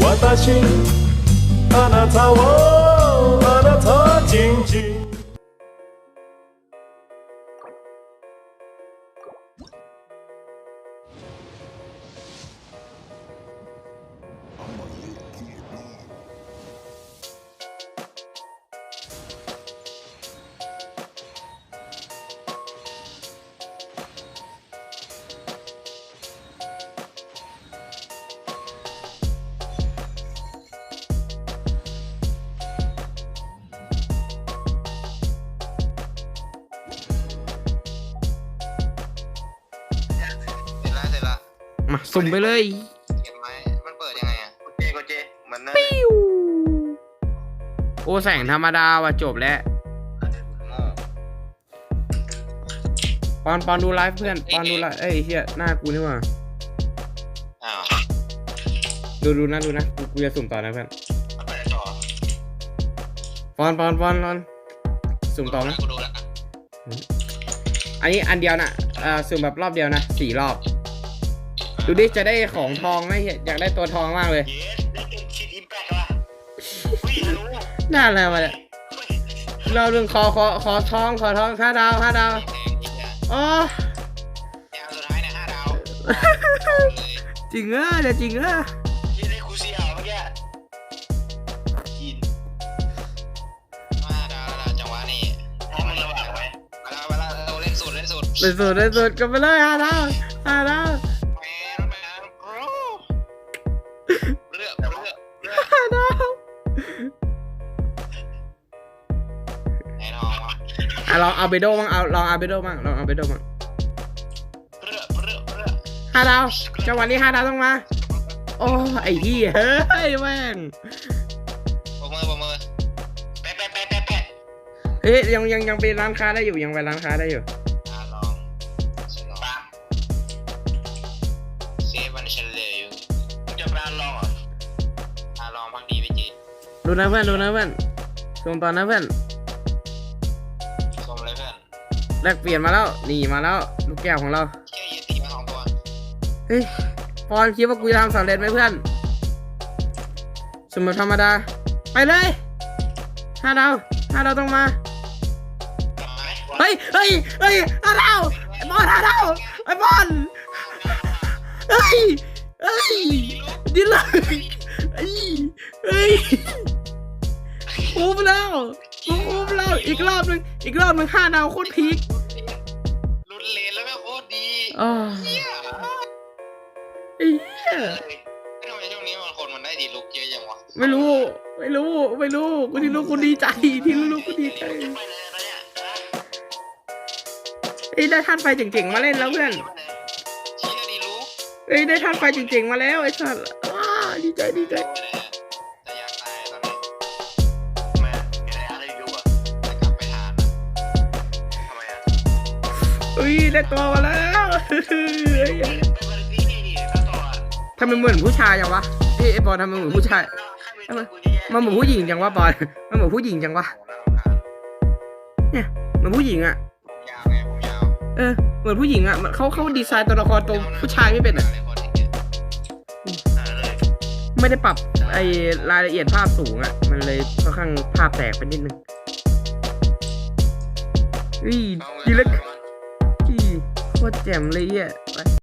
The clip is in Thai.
私あなたを มาสุ่มไปเลยเก็บไม้มันเปิดยังไงอะกดเจกดเจเหมือนนั่นโอ้แสงธรรมดาว่ะจบแล้วโง่ปอนปอนดูไลฟ์เพื่อนปอนดูไลฟ์เอ้ยเฮียหน้ากูนี่หว่าอ้าวดูดูนะดูนะกูกูจะสุ่มต่อนะเพื่อนมันไปต่อปอนปอนปอนปอนสุ่มต่อนะกูดูละอันนี้อันเดียวนะเอ่อสุ่มแบบรอบเดียวนะสี่รอบ ดูดิจะได้ของทองไหมเหี้ยอยากได้ตัวทองมากเลยเยสได้เต็มชิดอิมแพคว่ะวิ่งรู้น่าอะไรมาเนี่ยรอบหนึ่งขอขอขอทองขอทองห้าดาวห้าดาวแพงจริงอะอ๋อแนวสุดท้ายเนี่ยห้าดาวเลยจริงอะเดี๋ยวจริงอะที่ได้คูเซียเมื่อกี้กินห้าดาวแล้วจังหวะนี้ให้มันระบาดไปมาแล้วมาแล้วเออเล่นสุดเล่นสุดเป็นสุดเป็นสุดกันไปเลยห้าดาวห้าดาว อะลองเอาเบโดบ้างเอาลองเอาเบโดบ้างลองเอาเบโดบ้างเลือกเลือกเลือกห้าดาวจังหวะนี้ห้าดาวต้องมา โอ้ไอ้ที่เฮ้ยแม่งปมือปมือแปะแปะแปะแปะแปะเฮ้ยยังยังยังเป็นร้านค้าได้อยู่ยังไปร้านค้าได้อยู่อ่าลองลองปั๊บเซฟมันเฉลยอยู่จะร้านลองเหรออ่าลองพักดีไปจีดูนะเพื่อนดูนะเพื่อนส่งต่อนะเพื่อน แลกเปลี่ยนมาแล้วนี่มาแล้วลูกแก้วของเราแค่ยีตีมาสองตัวเฮ้ยปอนคิดว่ากูจะทำสำเร็จไหมเพื่อนสมมติธรรมดา ไปเลยห้าดาวห้าดาวต้องมาเฮ้ยเฮ้ยเฮ้ยห้าดาวไอ้บอลห้าดาวไอ้บอลเฮ้ยเฮ้ยดิเลยเฮ้ยเฮ้ย อีกรอบหนึง อีกรอบหนึงห้าดาวโคตรพีคลุดเลนแล้วแม่งโคตรดีอ๋อเฮียไอ้เหี้ยทำไมช่วงนี้มันคนมันได้ดีลุกเยอะจังวะ ไม่รู้ ไม่รู้ ไม่รู้ กูที่รู้กูดีใจ ที่รู้รู้กูดีใจไปเลยไปเนี่ยเอ้ยได้ท่านไฟเจ๋งๆมาเล่นแล้วเพื่อนเชี่ยดีลุกเอ้ยได้ท่านไฟเจ๋งๆมาแล้วไอ้สัสว้าดีใจดีใจ เฮ้ยได้ตัวมาแล้วเปบริษัทนี่ดิถ้าต่ออะทำไมเหมือนผู้ชายจังวะเอ้ยไอ้บอลทำไมเหมือนผู้ชายมันเหมือนผู้หญิงจังวะบอลมันเหมือนผู้หญิงจังวะเนี่ยเหมือนผู้หญิงอะเออเหมือนผู้หญิงอะเขาเขาดีไซน์ตัวละครตัวผู้ชายไม่เป็นอะไม่ได้ปรับไอรายละเอียดภาพสูงอะ มันเลยค่อนข้างภาพแตกไปนิดนึงอุ้ยดีเล็ก โคตรแจ่มเลยอะไป